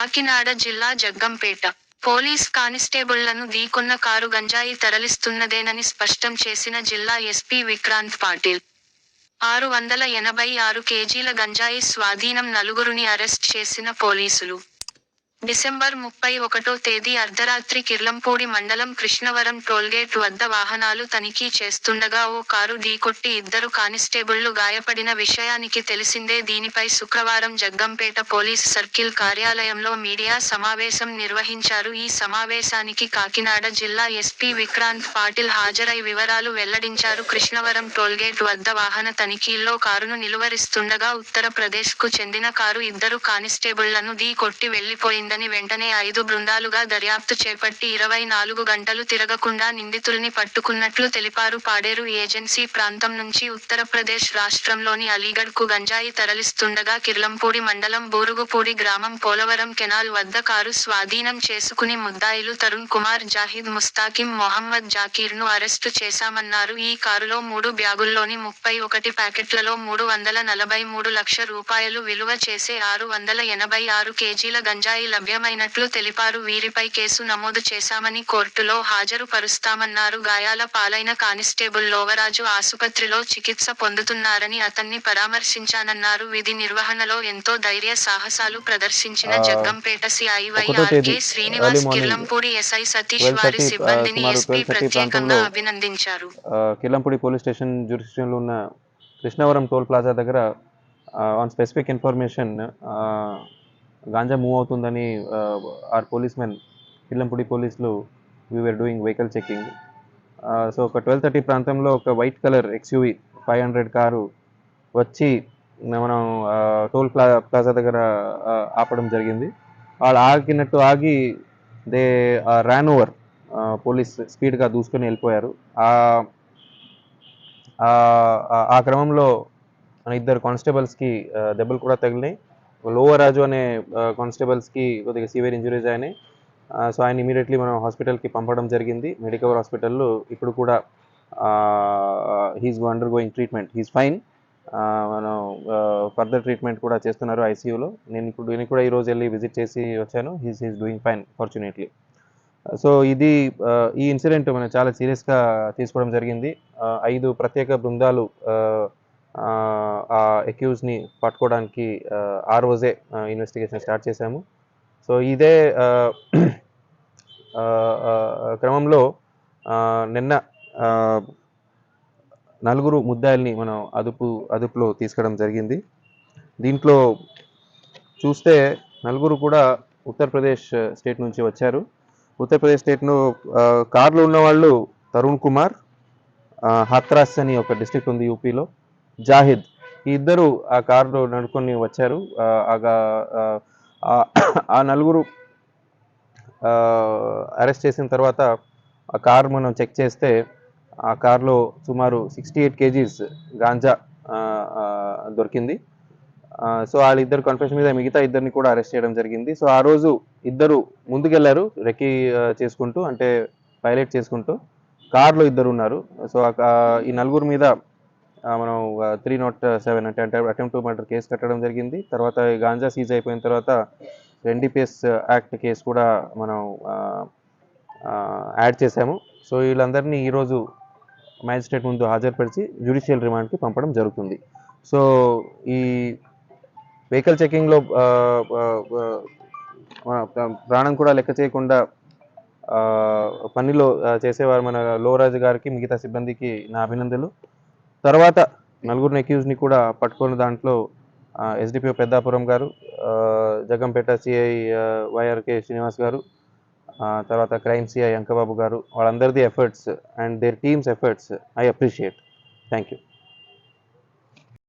కాకినాడ జిల్లా జగ్గంపేట. పోలీస్ కానిస్టేబుళ్ళను ఢీకొన్న కారు గంజాయి తరలిస్తున్నదేనని స్పష్టం చేసిన జిల్లా ఎస్పీ విక్రాంత్ పాటిల్. ఆరు వందల ఎనభై ఆరు కేజీల గంజాయి స్వాధీనం నలుగురిని అరెస్ట్ చేసిన పోలీసులు. డిసెంబర్ ముప్పై ఒకటో తేదీ అర్ధరాత్రి కిర్లంపూడి మండలం కృష్ణవరం టోల్గేట్ వద్ద వాహనాలు తనిఖీ చేస్తుండగా ఓ కారు ఢీకొట్టి ఇద్దరు కానిస్టేబుళ్ళు గాయపడిన విషయానికి తెలిసిందే. దీనిపై శుక్రవారం జగ్గంపేట పోలీస్ సర్కిల్ కార్యాలయంలో మీడియా సమావేశం నిర్వహించారు. ఈ సమావేశానికి కాకినాడ జిల్లా ఎస్పీ విక్రాంత్ పాటిల్ హాజరై వివరాలు వెల్లడించారు. కృష్ణవరం టోల్గేట్ వద్ద వాహన తనిఖీల్లో కారును నిలువరిస్తుండగా ఉత్తరప్రదేశ్కు చెందిన కారు ఇద్దరు కానిస్టేబుళ్ళను ఢీ కొట్టి ఉందని వెంటనే ఐదు బృందాలుగా దర్యాప్తు చేపట్టి ఇరవై నాలుగు గంటలు తిరగకుండా నిందితుల్ని పట్టుకున్నట్లు తెలిపారు. పాడేరు ఏజెన్సీ ప్రాంతం నుంచి ఉత్తరప్రదేశ్ రాష్ట్రంలోని అలీగఢ్కు గంజాయి తరలిస్తుండగా కిర్లంపూడి మండలం బూరుగుపూడి గ్రామం పోలవరం కెనాల్ వద్ద కారు స్వాధీనం చేసుకుని ముద్దాయిలు తరుణ్ కుమార్ జాహిద్ ముస్తాకిం మొహమ్మద్ జాకీర్ను అరెస్టు చేశామన్నారు. ఈ కారులో మూడు బ్యాగుల్లోని ముప్పై ఒకటి ప్యాకెట్లలో మూడు వందల నలభై మూడు లక్ష రూపాయలు విలువ చేసే ఆరు వందల ఎనభై ఆరు కేజీల గంజాయి లభ్యమైనట్లు తెలిపారు. వీరిపై కేసు నమోదు చేశామని కోర్టులో హాజరు పరుస్తామన్నారు గాయాల పాలైన కానిస్టేబుల్ లోవరాజు ఆసుపత్రిలో చికిత్స పొందుతున్నారని అతన్ని పరామర్శించానన్నారు. విధి నిర్వహణలో ఎంతో ధైర్య సాహసాలు ప్రదర్శించిన జగ్గంపేట సిఐవై ఒకటో ఆర్కే తేదీ, శ్రీనివాస్ కిర్లంపూడి ఎస్ఐ సతీష్ 12:30, వారి సిబ్బందిని ఎస్పీ 12:30 ప్రత్యేకంగా అభినందించారు. ఆ, కిల్లంపూడి పోలీస్ స్టేషన్ జ్యూరిస్డిక్షన్లో ఉన్న కృష్ణవరం టోల్ ప్లాజా దగ్గర on specific information ganja move అవుతుందని ఆర్ పోలీస్ మెన్ కిల్లంపూడి పోలీసులు we're doing vehicle checking so ఒక ట్వెల్వ్ థర్టీ ప్రాంతంలో ఒక white colour XUV five hundred car వచ్చి మనం టోల్ ప్లా ప్లాజా దగ్గర ఆపడం జరిగింది. వాళ్ళు ఆగినట్టు ఆగి దే ర్యాన్ ఓవర్ పోలీస్ స్పీడ్గా దూసుకొని వెళ్ళిపోయారు. ఆ ఆ క్రమంలో మన ఇద్దరు కానిస్టేబుల్స్కి దెబ్బలు కూడా తగిలినాయి. లోవర్ రాజు అనే కానిస్టేబుల్స్కి కొద్దిగా సివియర్ ఇంజరీస్ అయినాయి. సో ఆయన ఇమీడియట్లీ మనం హాస్పిటల్కి పంపడం జరిగింది. మెడికవర్ హాస్పిటల్లో ఇప్పుడు కూడా he's undergoing treatment he's fine మనం ఫర్దర్ ట్రీట్మెంట్ కూడా చేస్తున్నారు ఐసీయూలో నేను ఇప్పుడు నేను కూడా ఈరోజు వెళ్ళి విజిట్ చేసి వచ్చాను. He's he's doing fine fortunately so ఇది ఈ ఇన్సిడెంట్ మనం చాలా సీరియస్గా తీసుకోవడం జరిగింది. ఐదు ప్రత్యేక బృందాలు ఆ, ఆ, అక్యూజ్ని పట్టుకోవడానికి ఆ, రోజే ఇన్వెస్టిగేషన్ స్టార్ట్ చేశాము. సో ఇదే క్రమంలో నిన్న నలుగురు ముద్దాయిల్ని మనం అదుపు అదుపులో తీసుకోవడం జరిగింది. దీంట్లో చూస్తే నలుగురు కూడా ఉత్తరప్రదేశ్ స్టేట్ నుంచి వచ్చారు. ఉత్తరప్రదేశ్ స్టేట్ను కార్లో ఉన్నవాళ్ళు తరుణ్ కుమార్ హాత్రాస్ అని ఒక డిస్ట్రిక్ట్ ఉంది యూపీలో. జాహిద్. ఈ ఇద్దరు ఆ కార్లో నడుకొని వచ్చారు. ఆ, ఆ, నలుగురు అరెస్ట్ చేసిన తర్వాత ఆ కార్ మనం చెక్ చేస్తే ఆ కార్లో సుమారు సిక్స్టీ ఎయిట్ కేజీస్ గాంజా దొరికింది. సో వాళ్ళిద్దరు కన్ఫెషన్ మీద మిగతా ఇద్దరిని కూడా అరెస్ట్ చేయడం జరిగింది. సో ఆ రోజు ఇద్దరు ముందుకెళ్ళారు రెక్కీ చేసుకుంటూ అంటే పైలట్ చేసుకుంటూ కార్లో ఇద్దరు ఉన్నారు. సో ఈ నలుగురు మీద మనం త్రీ నాట్ సెవెన్ అంటే అంటే అటెంప్ట్ టు మర్డర్ కేసు కట్టడం జరిగింది. తర్వాత ఈ గాంజా సీజ్ అయిపోయిన తర్వాత ఎన్డీపీఎస్ యాక్ట్ కేసు కూడా మనం యాడ్ చేశాము. సో వీళ్ళందరినీ ఈరోజు మ్యాజిస్ట్రేట్ ముందు హాజరుపరిచి జ్యుడిషియల్ రిమాండ్కి పంపడం జరుగుతుంది. సో ఈ వెహికల్ చెకింగ్లో ప్రాణం కూడా లెక్క చేయకుండా పనిలో చేసేవారు మన లోరాజు గారికి మిగతా సిబ్బందికి నా అభినందనలు. తర్వాత నలుగురు అక్యూజ్ని కూడా పట్టుకున్న దాంట్లో ఎస్డిపిఓ పెద్దాపురం గారు జగంపేట సిఐ వైఆర్కే శ్రీనివాస్ గారు తర్వాత క్రైమ్ సిఐ అంకబాబు గారు వాళ్ళందరిది efforts and their teams efforts I appreciate thank you